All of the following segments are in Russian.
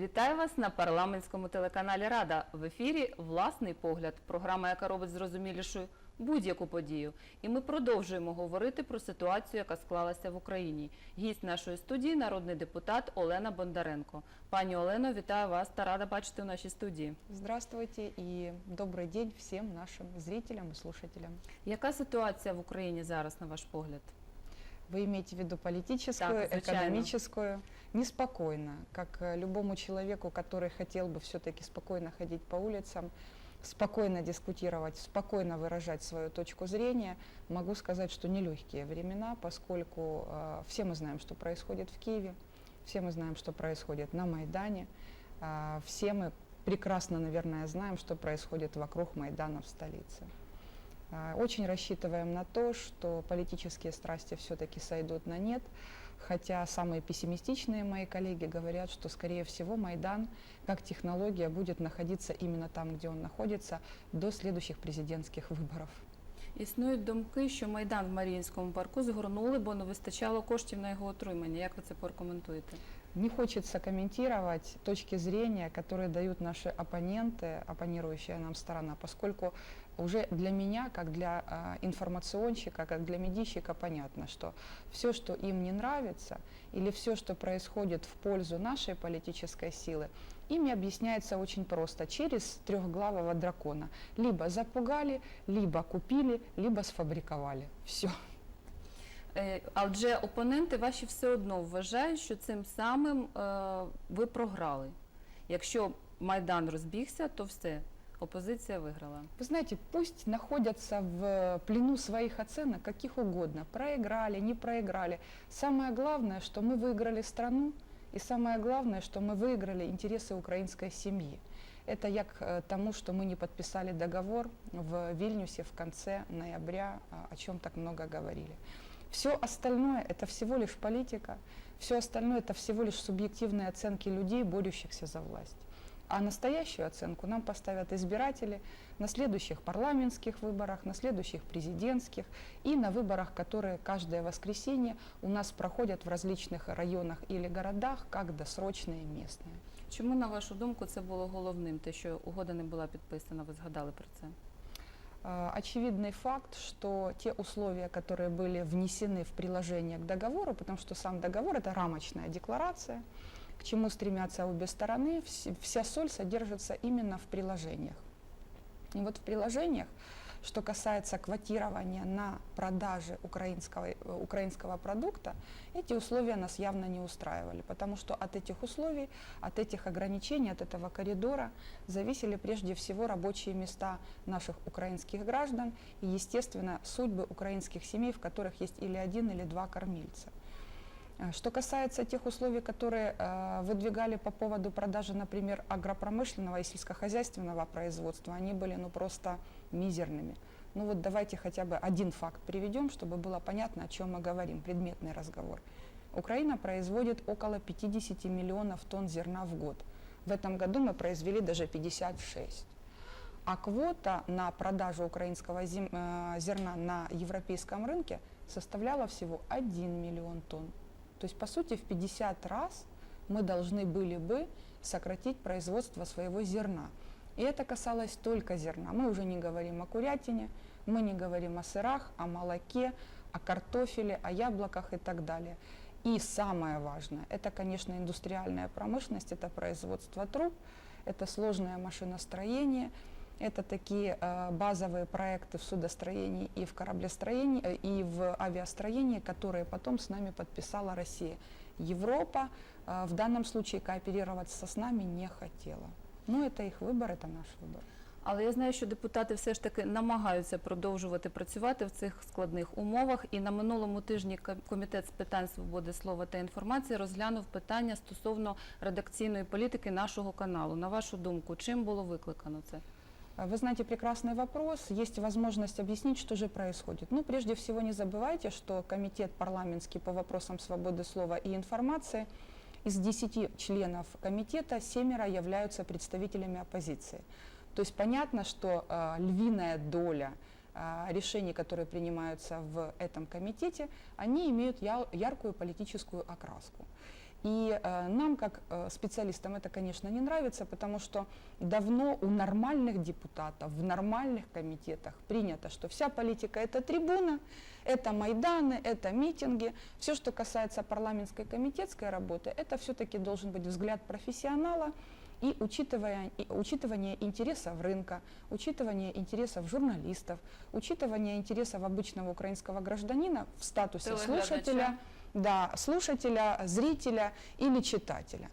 Вітаю вас на парламентському телеканалі Рада. В ефірі власний погляд. Програма, яка робить зрозумілішою будь-яку подію. І ми продовжуємо говорити про ситуацію, яка склалася в Україні. Гість нашої студії народний депутат Олена Бондаренко. Пані Олено, вітаю вас та рада бачити у нашій студії. Здравствуйте и добрый день всем нашим зрителям и слушателям. Яка ситуація в Україні зараз, на ваш погляд? Вы имеете в виду политическую, звичайно. экономическую? Неспокойно, как э, любому человеку, который хотел бы все-таки спокойно ходить по улицам, спокойно дискутировать, спокойно выражать свою точку зрения, могу сказать, что нелегкие времена, поскольку э, все мы знаем, что происходит в Киеве, все мы знаем, что происходит на Майдане, э, все мы прекрасно, наверное, знаем, что происходит вокруг Майдана в столице. А, Очень рассчитываем на то, что политические страсти все-таки сойдут на нет, хотя самые пессимистичные мои коллеги говорят, что, скорее всего, Майдан как технология будет находиться именно там, где он находится, до следующих президентских выборов. Існують думки, що майдан в Маріїнському парку згорнули, бо не вистачало коштів на його отримання. Як ви це прокоментуєте? Не хочется комментировать точки зрения, которые дают наши оппоненты, оппонирующая нам сторона, поскольку уже для меня, как для э, информационщика, как для медийщика, понятно, что все, что им не нравится, или все, что происходит в пользу нашей политической силы, ими объясняется очень просто, через трехглавого дракона. Либо запугали, либо купили, либо сфабриковали. Все. Е, Адже опоненти ваші все одно вважають, що цим самим е, ви програли. Якщо Майдан розбігся, то все, опозиція виграла. Вы знаете, пусть находятся в плену своих оценок, каких угодно. Проиграли, не проиграли. Самое главное, что мы выиграли страну, и самое главное, что мы выиграли интересы украинской семьи. Это я к э, тому, что мы не подписали договор в Вильнюсе в конце ноября, а, о чем так много говорили. Все остальное это всего лишь политика, все остальное это всего лишь субъективные оценки людей, борющихся за власть. А настоящую оценку нам поставят избиратели на следующих парламентских выборах, на следующих президентских и на выборах, которые каждое воскресенье у нас проходят в различных районах или городах, как досрочные местные. Чому, на вашу думку, це було головним? Те, що угода не була підписана, ви згадали про це? А, Очевидный факт, что те условия, которые были внесены в приложение к договору, потому что сам договор это рамочная декларация, к чему стремятся обе стороны, вс- вся соль содержится именно в приложениях. И вот в приложениях, что касается квотирования на продаже украинского, э, украинского продукта, эти условия нас явно не устраивали, потому что от этих условий, от этих ограничений, от этого коридора зависели прежде всего рабочие места наших украинских граждан и, естественно, судьбы украинских семей, в которых есть или один, или два кормильца. А, Что касается тех условий, которые э, выдвигали по поводу продажи, например, агропромышленного и сельскохозяйственного производства, они были ну просто мизерными. Ну вот давайте хотя бы один факт приведем, чтобы было понятно, о чем мы говорим, предметный разговор. Украина производит около 50 миллионов тонн зерна в год. В этом году мы произвели даже 56. А квота на продажу украинского э, зерна на европейском рынке составляла всего 1 миллион тонн. То есть, по сути, в 50 раз мы должны были бы сократить производство своего зерна. И это касалось только зерна. Мы уже не говорим о курятине, мы не говорим о сырах, о молоке, о картофеле, о яблоках и так далее. И самое важное, это, конечно, индустриальная промышленность, это производство труб, это сложное машиностроение, это такие э, базовые проекты в судостроении и в кораблестроении, э, и в авиастроении, которые потом с нами подписала Россия. Европа э, в данном случае кооперироваться с нами не хотела. Но это их выбор, это наш выбор. Але я знаю, що депутати все ж таки намагаються продовжувати працювати в цих складних умовах. І на минулому тижні ка- комітет з питань свободи слова та інформації розглянув питання стосовно редакційної політики нашого каналу. На вашу думку, чим було викликано це? А Вы знаете, прекрасный вопрос. Есть возможность объяснить, что же происходит. Ну, прежде всего, не забывайте, что Комитет парламентский по вопросам свободы слова и информации из 10 членов комитета семеро являются представителями оппозиции. То есть понятно, что э, львиная доля э, решений, которые принимаются в этом комитете, они имеют я- яркую политическую окраску. И э, нам, как э, специалистам, это, конечно, не нравится, потому что давно у нормальных депутатов в нормальных комитетах принято, что вся политика это трибуна, это майданы, это митинги. Все, что касается парламентской комитетской работы, это все-таки должен быть взгляд профессионала и учитывая, и учитывание интересов рынка, учитывание интересов журналистов, учитывание интересов обычного украинского гражданина в статусе Телеглядача. слушателя, да, слушателя, зрителя или читателя.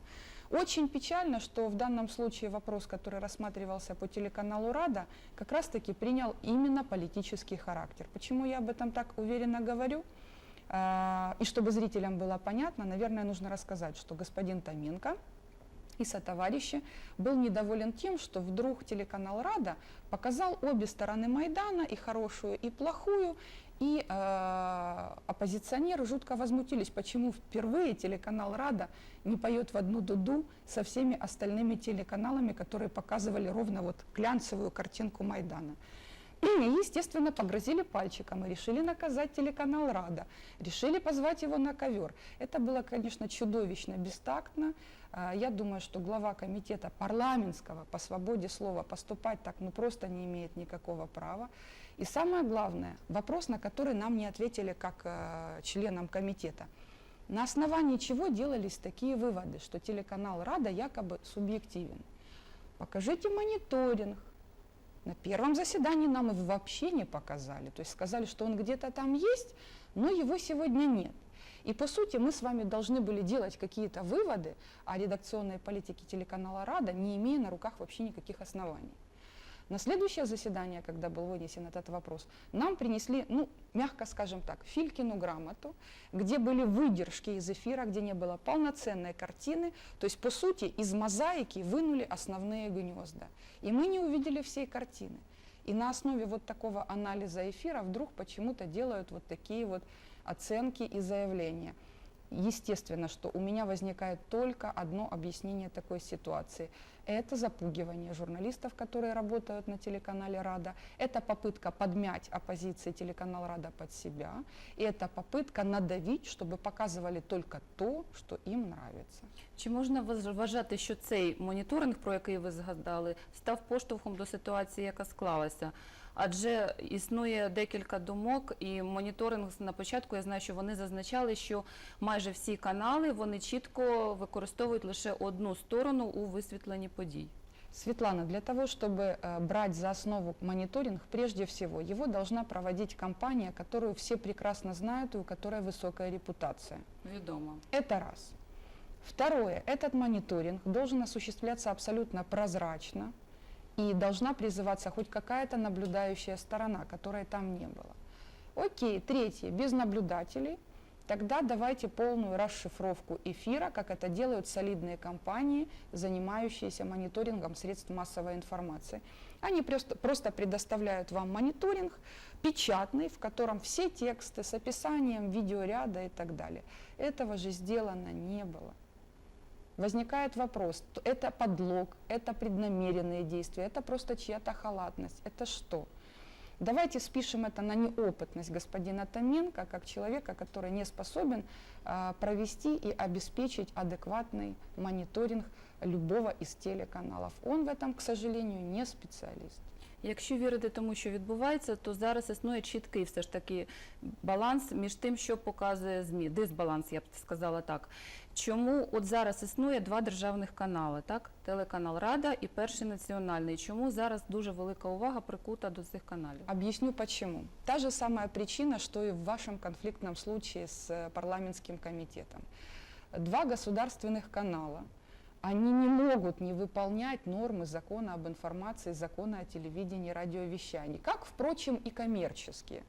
Очень печально, что в данном случае вопрос, который рассматривался по телеканалу «Рада», как раз-таки принял именно политический характер. Почему я об этом так уверенно говорю? А, И чтобы зрителям было понятно, наверное, нужно рассказать, что господин Томенко и сотоварищи был недоволен тем, что вдруг телеканал «Рада» показал обе стороны Майдана, и хорошую, и плохую, и э, оппозиционеры жутко возмутились, почему впервые телеканал «Рада» не поет в одну дуду со всеми остальными телеканалами, которые показывали ровно вот глянцевую картинку Майдана. И, естественно, погрозили пальчиком и решили наказать телеканал «Рада», решили позвать его на ковер. Это было, конечно, чудовищно бестактно. А, Я думаю, что глава комитета парламентского по свободе слова поступать так ну просто не имеет никакого права. И самое главное, вопрос, на который нам не ответили как э, членам комитета. На основании чего делались такие выводы, что телеканал «Рада» якобы субъективен? Покажите мониторинг, на первом заседании нам его вообще не показали. То есть сказали, что он где-то там есть, но его сегодня нет. И по сути мы с вами должны были делать какие-то выводы о редакционной политике телеканала «Рада», не имея на руках вообще никаких оснований. На следующее заседание, когда был вынесен этот вопрос, нам принесли, ну, мягко скажем так, Филькину грамоту, где были выдержки из эфира, где не было полноценной картины. То есть, по сути, из мозаики вынули основные гнезда. И мы не увидели всей картины. И на основе вот такого анализа эфира вдруг почему-то делают вот такие вот оценки и заявления. Естественно, что у меня возникает только одно объяснение такой ситуации. Это запугивание журналистов, которые работают на телеканале «Рада». Это попытка подмять оппозиции телеканал «Рада» под себя. И это попытка надавить, чтобы показывали только то, что им нравится. Чи можна вваж- вважати, що цей моніторинг, про який ви згадали, став поштовхом до ситуації, яка склалася? Адже існує декілька думок, і моніторинг на початку я знаю, що вони зазначали, що майже всі канали вони чітко використовують лише одну сторону у висвітленні подій. Светлана, для того, чтобы э, брать за основу мониторинг, прежде всего, его должна проводить компания, которую все прекрасно знают и у которой высокая репутация. Відомо. Это раз. Второе. Этот мониторинг должен осуществляться абсолютно прозрачно и должна призываться хоть какая-то наблюдающая сторона, которой там не было. Окей. Третье. Без наблюдателей. Тогда давайте полную расшифровку эфира, как это делают солидные компании, занимающиеся мониторингом средств массовой информации. Они просто, просто предоставляют вам мониторинг печатный, в котором все тексты с описанием видеоряда и так далее. Этого же сделано не было Возникает вопрос, т- это подлог, это преднамеренные действия, это просто чья-то халатность, это что? Давайте спишем это на неопытность господина Томенко, как человека, который не способен а, провести и обеспечить адекватный мониторинг любого из телеканалов. Он в этом, к сожалению, не специалист. Якщо вірити тому, що відбувається, то зараз існує чіткий все ж таки баланс між тим, що показує ЗМІ. Дисбаланс, я б сказала так. Чому от зараз існує два державних канали, так? Телеканал Рада і Перший національний. Чому зараз дуже велика увага прикута до цих каналів? Объясню почему. Та же самая причина, что и в вашем конфликтном случае с э, парламентским комитетом. Два государственных канала, они не могут не выполнять нормы закона об информации, закона о телевидении и радиовещании, как, впрочем, и коммерческие.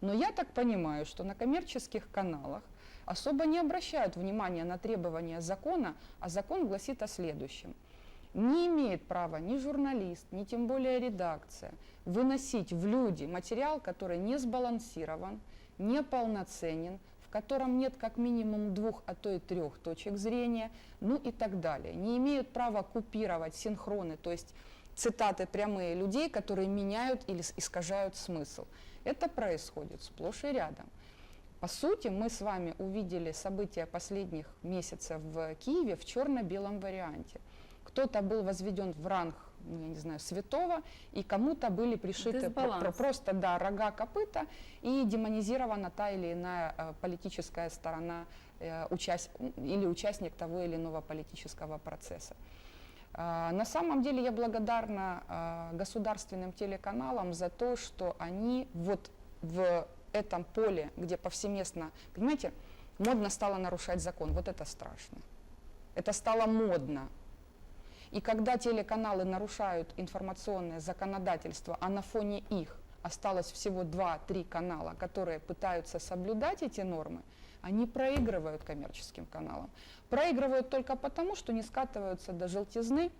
Но я так понимаю, что на коммерческих каналах особо не обращают внимания на требования закона, а закон гласит о следующем. Не имеет права ни журналист, ни тем более редакция выносить в люди материал, который не сбалансирован, неполноценен, в котором нет как минимум двух, а то и трех точек зрения, ну и так далее. Не имеют права купировать синхроны, то есть цитаты прямые людей, которые меняют или искажают смысл. Это происходит сплошь и рядом. По сути, мы с вами увидели события последних месяцев в Киеве в черно-белом варианте. Кто-то был возведен в ранг, ну, я не знаю, святого, и кому-то были пришиты про- просто да, рога копыта, и демонизирована та или иная э, политическая сторона э, участь- или участник того или иного политического процесса. А, На самом деле я благодарна а, государственным телеканалам за то, что они вот в этом поле, где повсеместно, понимаете, модно стало нарушать закон, вот это страшно. Это стало модно. И когда телеканалы нарушают информационное законодательство, а на фоне их осталось всего 2-3 канала, которые пытаются соблюдать эти нормы, они проигрывают коммерческим каналам. Проигрывают только потому, что не скатываются до желтизны,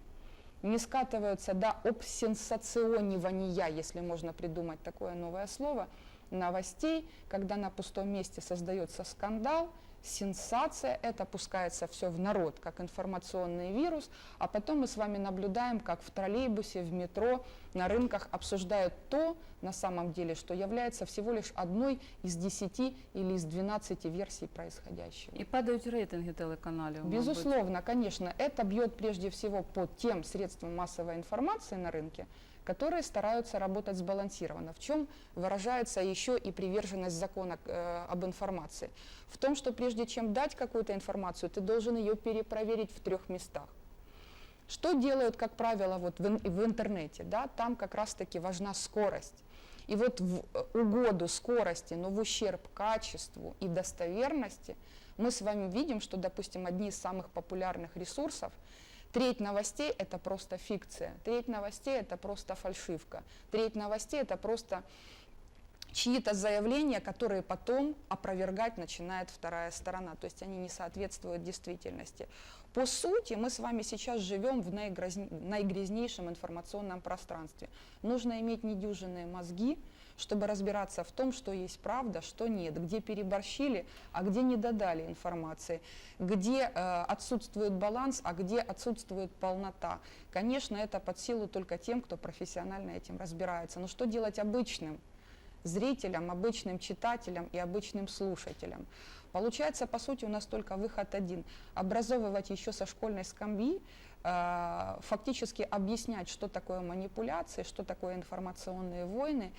не скатываются до обсенсационивания, если можно придумать такое новое слово, новостей, когда на пустом месте создается скандал, сенсация, это пускается все в народ, как информационный вирус, а потом мы с вами наблюдаем, как в троллейбусе, в метро, на рынках обсуждают то, на самом деле, что является всего лишь одной из 10 или из 12 версий происходящего. І падають рейтинги телеканалів. мабуть. Безусловно, конечно, это бьет прежде всего по тем средствам массовой информации на рынке, которые стараются работать сбалансированно. В чем выражается еще и приверженность закона э, об информации? В том, что прежде чем дать какую-то информацию, ты должен ее перепроверить в трех местах. Что делают, как правило, вот в, в интернете? Да? Там как раз-таки важна скорость. И вот в э, угоду скорости, но в ущерб качеству и достоверности, мы с вами видим, что, допустим, одни из самых популярных ресурсов, треть новостей – это просто фикция, треть новостей – это просто фальшивка, треть новостей – это просто чьи-то заявления, которые потом опровергать начинает вторая сторона, то есть они не соответствуют действительности. По сути, мы с вами сейчас живем в наигрязнейшем информационном пространстве. Нужно иметь недюжинные мозги, чтобы разбираться в том, что есть правда, что нет, где переборщили, а где не додали информации, где э, отсутствует баланс, а где отсутствует полнота. Конечно, это под силу только тем, кто профессионально этим разбирается. Но что делать обычным? зрителям, обычным читателям и обычным слушателям. Получается, по сути, у нас только выход один. Образовывать еще со школьной скамьи, э, фактически объяснять, что такое манипуляции, что такое информационные войны,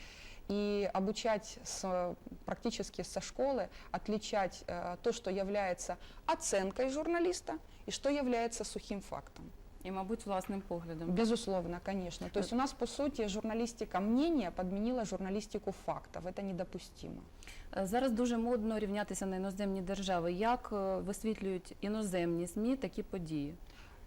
и обучать с- практически со школы отличать э, то, что является оценкой журналиста и что является сухим фактом. І, мабуть, власним поглядом. Безусловно, конечно. То есть у нас, по сути, журналистика мнения подменила журналистику фактов. Это недопустимо. Е, Зараз дуже модно рівнятися на іноземні держави. Як е, висвітлюють іноземні ЗМІ такі події?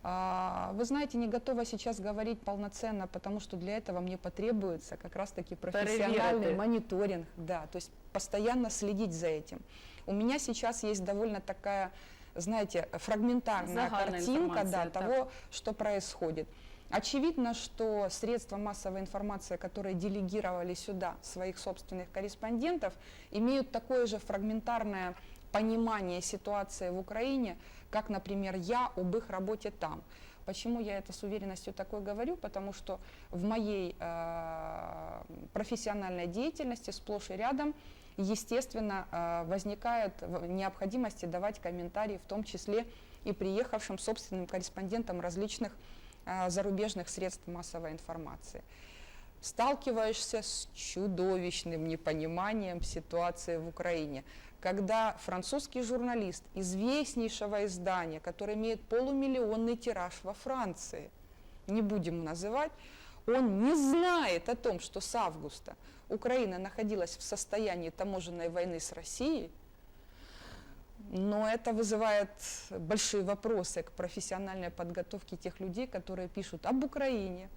А, Вы знаете, не готова сейчас говорить полноценно, потому что для этого мне потребуется как раз-таки профессиональный Проверить. мониторинг, да, то есть постоянно следить за этим. У меня сейчас есть довольно такая, знаете, фрагментарная Загальная картинка да, так. того, что происходит. Очевидно, что средства массовой информации, которые делегировали сюда своих собственных корреспондентов, имеют такое же фрагментарное понимание ситуации в Украине, как, например, я об их работе там. Почему я это с уверенностью такой говорю? Потому что в моей э, профессиональной деятельности сплошь и рядом, естественно, э, возникает необходимости давать комментарии, в том числе и приехавшим собственным корреспондентам различных э, зарубежных средств массовой информации. Сталкиваешься с чудовищным непониманием ситуации в Украине, когда французский журналист известнейшего издания, который имеет полумиллионный тираж во Франции, не будем называть, он не знает о том, что с августа Украина находилась в состоянии таможенной войны с Россией, но это вызывает большие вопросы к профессиональной подготовке тех людей, которые пишут об Украине,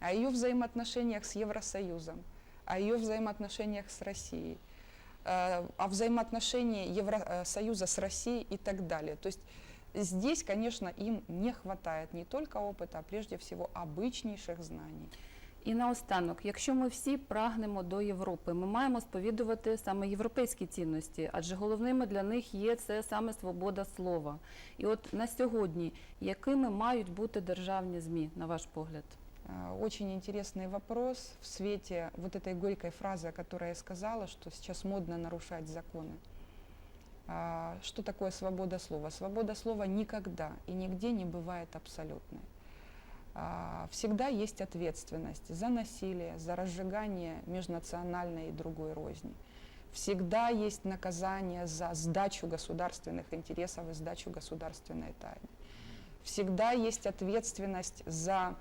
о ее взаимоотношениях с Евросоюзом, о ее взаимоотношениях с Россией, о взаимоотношении Евросоюза с Россией и так далее. То есть здесь, конечно, им не хватает не только опыта, а прежде всего обычнейших знаний. І наостанок, якщо ми всі прагнемо до Європи, ми маємо сповідувати саме європейські цінності, адже головними для них є це саме свобода слова. І от на сьогодні, якими мають бути державні ЗМІ, на ваш погляд? Э, Очень интересный вопрос в свете вот этой горькой фразы, о которой я сказала, что сейчас модно нарушать законы. А, Что такое свобода слова? Свобода слова никогда и нигде не бывает абсолютной. А, Всегда есть ответственность за насилие, за разжигание межнациональной и другой розни. Всегда есть наказание за сдачу государственных интересов и сдачу государственной тайны. Всегда есть ответственность за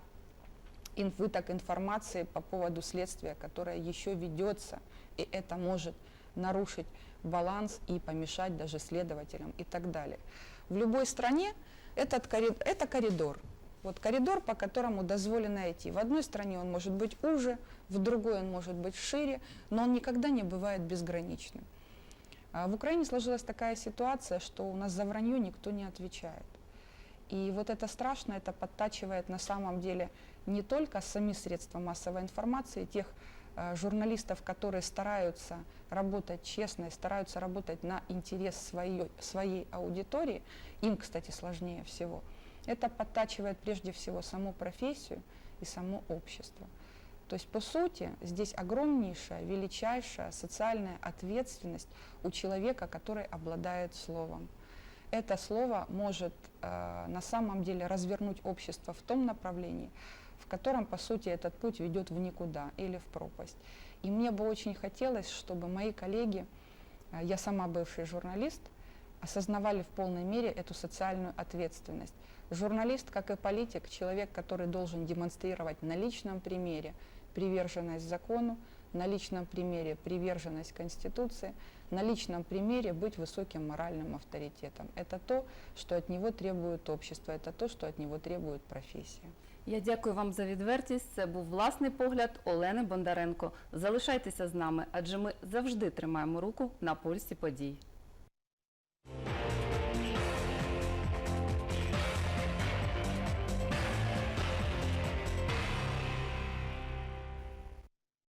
выток информации по поводу следствия, которое еще ведется, и это может нарушить баланс и помешать даже следователям и так далее. В любой стране этот коридор, это коридор. Вот коридор, по которому дозволено идти. В одной стране он может быть уже, в другой он может быть шире, но он никогда не бывает безграничным. А В Украине сложилась такая ситуация, что у нас за вранье никто не отвечает. И вот это страшно, это подтачивает на самом деле не только сами средства массовой информации, тех э, журналистов, которые стараются работать честно и стараются работать на интерес своей, своей аудитории, им, кстати, сложнее всего. Это подтачивает прежде всего саму профессию и само общество. То есть, по сути, здесь огромнейшая, величайшая социальная ответственность у человека, который обладает словом это слово может э, на самом деле развернуть общество в том направлении, в котором, по сути, этот путь ведет в никуда или в пропасть. И мне бы очень хотелось, чтобы мои коллеги, э, я сама бывший журналист, осознавали в полной мере эту социальную ответственность. Журналист, как и политик, человек, который должен демонстрировать на личном примере приверженность закону, на личном примере приверженность Конституции, на личном примере быть высоким моральным авторитетом. Это то, что от него требует общество, это то, что от него требует профессия. Я дякую вам за відвертість. Це був власний погляд Олени Бондаренко. Залишайтеся з нами, адже ми завжди тримаємо руку на пульсі подій.